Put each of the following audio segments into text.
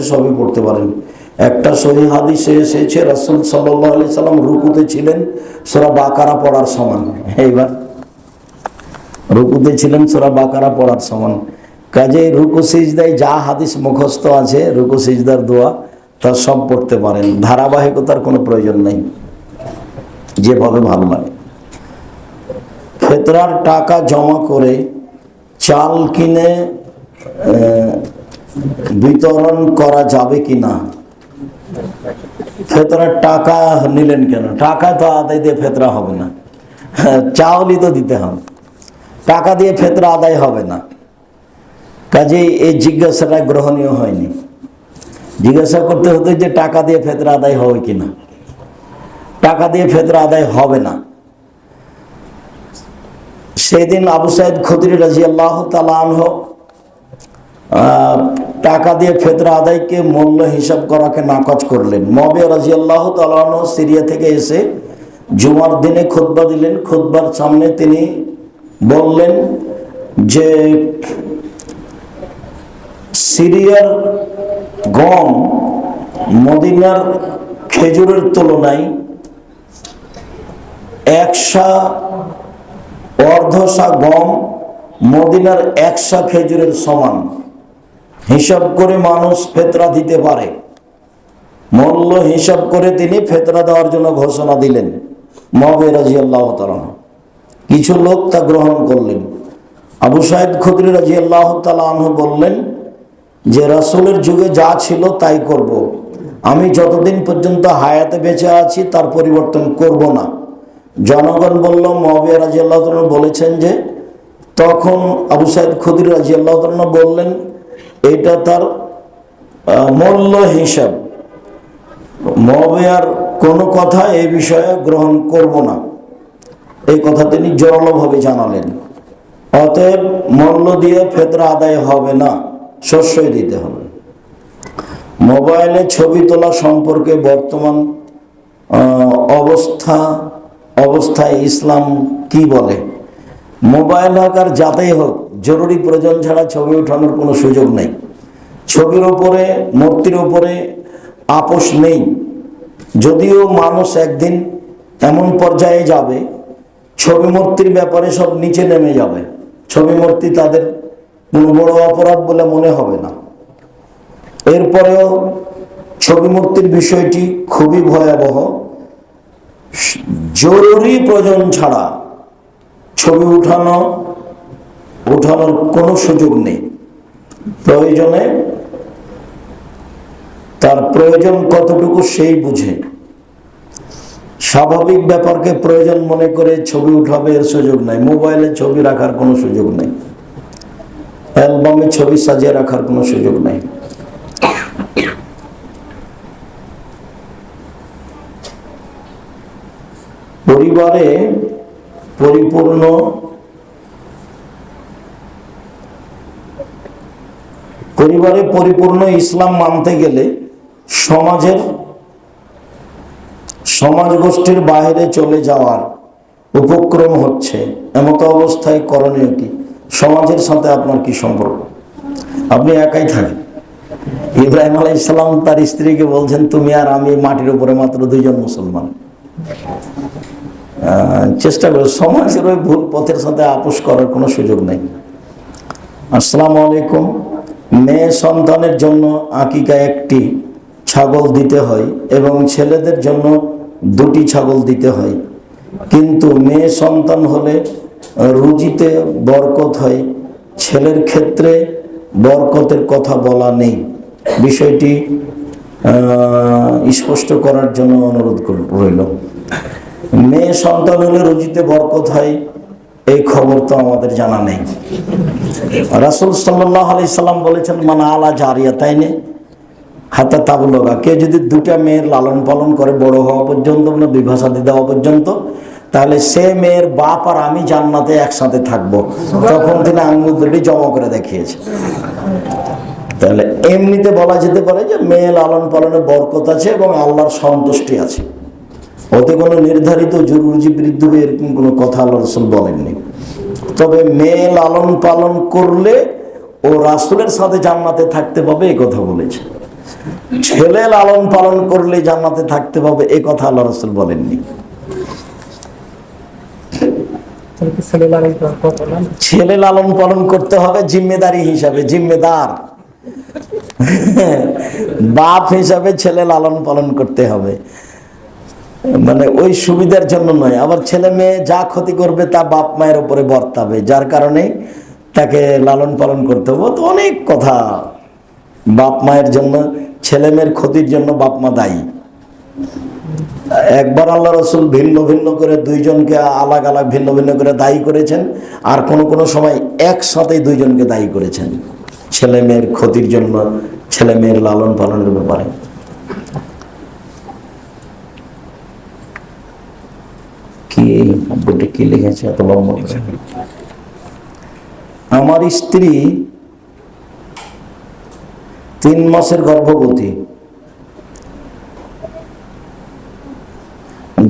আছে সবই পড়তে পারেন। একটা সহি হাদিসে এসেছে, রাসুল সাল্লাহ আলি সাল্লাম রুকুতে ছিলেন, সোরা বাকারা পড়ার সমান। এইবার রুকুতে ছিলেন, সোরা বাকারা পড়ার সমান। কাজে রুকু সিজদায় যা হাদিস মুখস্থ আছে, রুকু সিজদার দোয়া, তা সব পড়তে পারেন। ধারাবাহিকতার কোনো প্রয়োজন নেই। যেভাবে ভালো লাগে। ফেতরার টাকা জমা করে চাল কিনে বিতরণ করা যাবে কি না ফেতরার টাকা নিলেন কেন? টাকা তো আদায় দিয়ে ফেতরা হবে না। চাউলই তো দিতে হবে। টাকা দিয়ে ফেতরা আদায় হবে না। কাজেই এই জিজ্ঞাসাটা গ্রহণীয় হয়নি। জিজ্ঞাসা করতে হতো যে টাকা দিয়ে ফেতরা আদায় হবে কিনা? টাকা দিয়ে ফেতরা আদায় হবে না। সেদিন আবু সাইদ খদির রাজি আল্লাহ তালাহ টাকা দিয়ে ফেতরা আদায়কে মূল্য হিসাব করাকে নাকচ করলেন। মবে রাজি আল্লাহ তালাহ সিরিয়া থেকে এসে জুমার দিনে খুতবা দিলেন। খুতবার সামনে তিনি বললেন যে, সিরিয়ার গম মদিনার খেজুরের তুলনায় একশা অর্ধশা গম মদিনার একশা খেজুরের সমান। হিসাব করে মানুষ ফেতরা দিতে পারে। মূল্য হিসাব করে তিনি ফেতরা দেওয়ার জন্য ঘোষণা দিলেন। মবে রাজি আল্লাহ কিছু লোক তা গ্রহণ করলেন। আবু সাহেদ খুদরি রাজি আল্লাহ বললেন, যে রাসূলের যুগে যা ছিল তাই করব। আমি যতদিন পর্যন্ত হায়াতে বেঁচে আছি, তার পরিবর্তন করব না। জনগণ বলল মহাবিয়া রাজি আল্লাহ বলেছেন যে, তখন আবু সাইদ খুদির রাজি আল্লাহ বললেন এটা তার মূল্য হিসাব। মহাবিয়ার কোনো কথা এ বিষয়ে গ্রহণ করব না। এই কথা তিনি জোরালোভাবে জানালেন। অতএব মূল্য দিয়ে ফেতরা আদায় হবে না শস্যই দিতে হবে। মোবাইলে ছবি তোলা সম্পর্কে বর্তমান অবস্থা, অবস্থায় ইসলাম কি বলে? মোবাইল হোক আর যাতেই হোক জরুরি প্রয়োজন ছাড়া ছবি ওঠানোর কোনো সুযোগ নেই। ছবির ওপরে মূর্তির ওপরে আপোষ নেই। যদিও মানুষ একদিন এমন পর্যায়ে যাবে, ছবি মূর্তির ব্যাপারে সব নিচে নেমে যাবে। ছবি মূর্তি তাদের কোনো বড় অপরাধ বলে মনে হবে না। এরপরেও ছবি মূর্তির বিষয়টি খুবই ভয়াবহ। জরুরি প্রয়োজন ছাড়া ছবি উঠানো উঠানোর কোনো সুযোগ নেই। প্রয়োজনে তার প্রয়োজন কতটুকু সেই বুঝে। স্বাভাবিক ব্যাপারকে প্রয়োজন মনে করে ছবি উঠাবে এর সুযোগ নাই। মোবাইলে ছবি রাখার কোনো সুযোগ নেই। অ্যালবামে ছবি সাজিয়ে রাখার কোনো সুযোগ নেই। পরিবারে পরিপূর্ণ পরিবারে পরিপূর্ণ ইসলাম মানতে গেলে সমাজের সমাজ গোষ্ঠীর বাইরে চলে যাওয়ার উপক্রম হচ্ছে। এমতো অবস্থায় করণীয় কি? সমাজের সাথে আপনার কি সম্পর্ক? আপনি একাই থাকেন। ইব্রাহিম আলাই ইসলাম তার স্ত্রীকে বলছেন, তুমি আর আমি মাটির উপরে মাত্র দুইজন মুসলমান। চেষ্টা করো, সমাজের ওই ভুল পথের সাথে আপোষ করার কোনো সুযোগ নেই। আসসালামু আলাইকুম। মেয়ে সন্তানের জন্য আকিকা একটি ছাগল দিতে হয় এবং ছেলেদের জন্য দুটি ছাগল দিতে হয়। কিন্তু মেয়ে সন্তান হলে রুজিতে বরকত হয়। ছেলের ক্ষেত্রে বরকতের কথা বলা নেই। বিষয়টি স্পষ্ট করার জন্য অনুরোধ রইল। মেয়ে সন্তান হলে রুজিতে বরকত হয়। এই খবর তো আমাদের জানা নেই। রাসুল সাল্লাহ আলি সাল্লাম বলেছেন মানে আলা জারিয়া তাই নে হাতা তাবুলগা। কে যদি দুটা মেয়ের লালন পালন করে বড় হওয়া পর্যন্ত মানে বিভাষাদি দেওয়া পর্যন্ত, তাহলে সে মেয়ের বাপ আর আমি জান্নাতে একসাথে থাকব। তখন তিনি আঙ্গুল দুটি জমা করে দেখিয়েছে। তাহলে এমনিতে বলা যেতে পারে যে মেয়ে লালন পালনে বরকত আছে এবং আল্লাহর সন্তুষ্টি আছে। ওতে কোনো নির্ধারিত জরুরি বৃদ্ধ এরকম কোনো কথা আল্লাহ রসুল বলেননি। তবে মেয়ে লালন পালন করলে ও রাসুলের সাথে জান্নাতে থাকতে পাবে এই কথা বলেছে। ছেলে লালন পালন করলে জান্নাতে থাকতে পাবে এ কথা আল্লাহ রসুল বলেননি? ছেলে লালন পালন করতে হবে জিম্মেদারি হিসাবে জিম্মেদার। বাপ হিসাবে ছেলে লালন পালন করতে হবে। মানে ওই সুবিধার জন্য নয়। আবার ছেলে মেয়ে যা ক্ষতি করবে তা বাপ মায়ের উপরে বর্তাবে। যার কারণে তাকে লালন পালন করতে হবে। তো অনেক কথা বাপ মায়ের জন্য, ছেলে মেয়ের ক্ষতির জন্য বাপ মা দায়ী। একবার আল্লাহ রসুল ভিন্ন ভিন্ন করে দুইজনকে আলাগ আলাগ ভিন্ন ভিন্ন করে দায়ী করেছেন। আর কোনো কোনো সময় একসাথে দুইজনকে দায়ী করেছেন। ছেলে মেয়ের ক্ষতির জন্য, ছেলে মেয়ের লালন পালনের ব্যাপারে। বইটা কি লিখেছে? এত লম্বা আমার স্ত্রী তিন মাসের গর্ভবতী।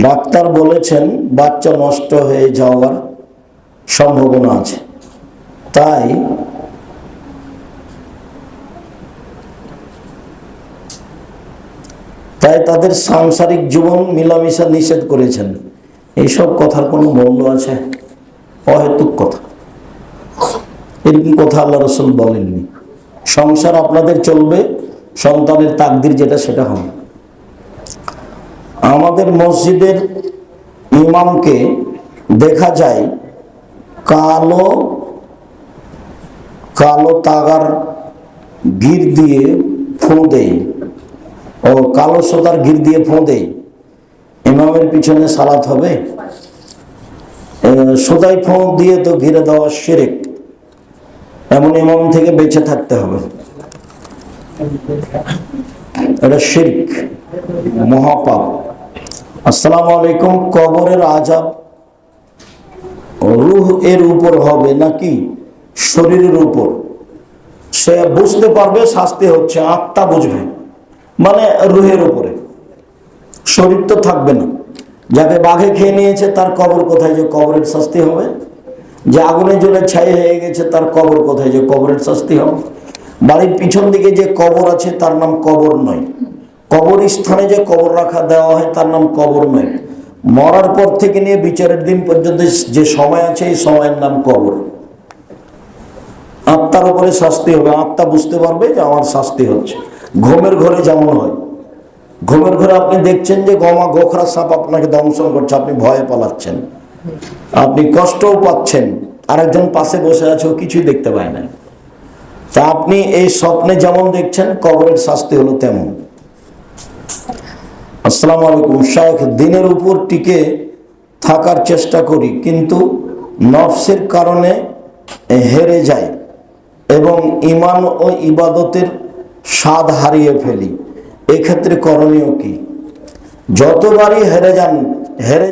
ডাক্তার বলেছেন বাচ্চা নষ্ট হয়ে যাওয়ার সম্ভাবনা আছে। তাই তাই তাদের সাংসারিক জীবন মিলামিশা নিষেধ করেছেন। এইসব কথার কোনো মূল্য আছে? অহেতুক কথা। এরকম কথা আল্লাহ রসুল বলেননি। সংসার আপনাদের চলবে, সন্তানের তাকদির যেটা সেটা হবে। আমাদের মসজিদের ইমামকে দেখা যায় কালো কালো তাগার গির দিয়ে ফোঁ দেয়। ও কালো সোতার গির দিয়ে ফোঁ দেয়। ইমামের পিছনে সালাত হবে। এ, সোতাই ফোঁ দিয়ে তো ঘিরে দেওয়া শিরেক। এমন ইমাম থেকে বেঁচে থাকতে হবে। এটা মহাপাপ। আসসালামু আলাইকুম কবরের আজাব রুহ এর উপর হবে নাকি শরীরের উপর? সে বুঝতে পারবে শাস্তি হচ্ছে আত্মা বুঝবে। মানে রুহের উপরে। শরীর তো থাকবে না। যাকে বাঘে খেয়ে নিয়েছে, তার কবর কোথায় যে কবরের শাস্তি হবে? যে আগুনে জ্বলে ছাই হয়ে গেছে, তার কবর কোথায় যে কবরের শাস্তি হবে? বাড়ির পিছন দিকে যে কবর আছে, তার নাম কবর নয়। কবর স্থানে যে কবর রাখা দেওয়া হয়, তার নাম কবর নয়। মরার পর থেকে নিয়ে বিচারের দিন পর্যন্ত যে সময় আছে, এই সময়ের নাম কবর। আত্মার উপরে শাস্তি হবে। আত্মা বুঝতে পারবে যে আমার শাস্তি হচ্ছে। ঘুমের ঘরে যেমন হয়। ঘুমের ঘরে আপনি দেখছেন যে গমা গোখরা সাপ আপনাকে দংশন করছে, আপনি ভয়ে পালাচ্ছেন। আপনি কষ্টও পাচ্ছেন। আরেকজন পাশে বসে আছে, ও কিছুই দেখতে পায় না। তা আপনি এই স্বপ্নে যেমন দেখছেন, কবরের শাস্তি হলো তেমন। আসসালামু আলাইকুম শাহেখ দিনের উপর টিকে থাকার চেষ্টা করি, কিন্তু নফসের কারণে হেরে যায় এবং ইমান ও ইবাদতের স্বাদ হারিয়ে ফেলি। এক্ষেত্রে করণীয় কি? যতবারই হেরে যান হেরে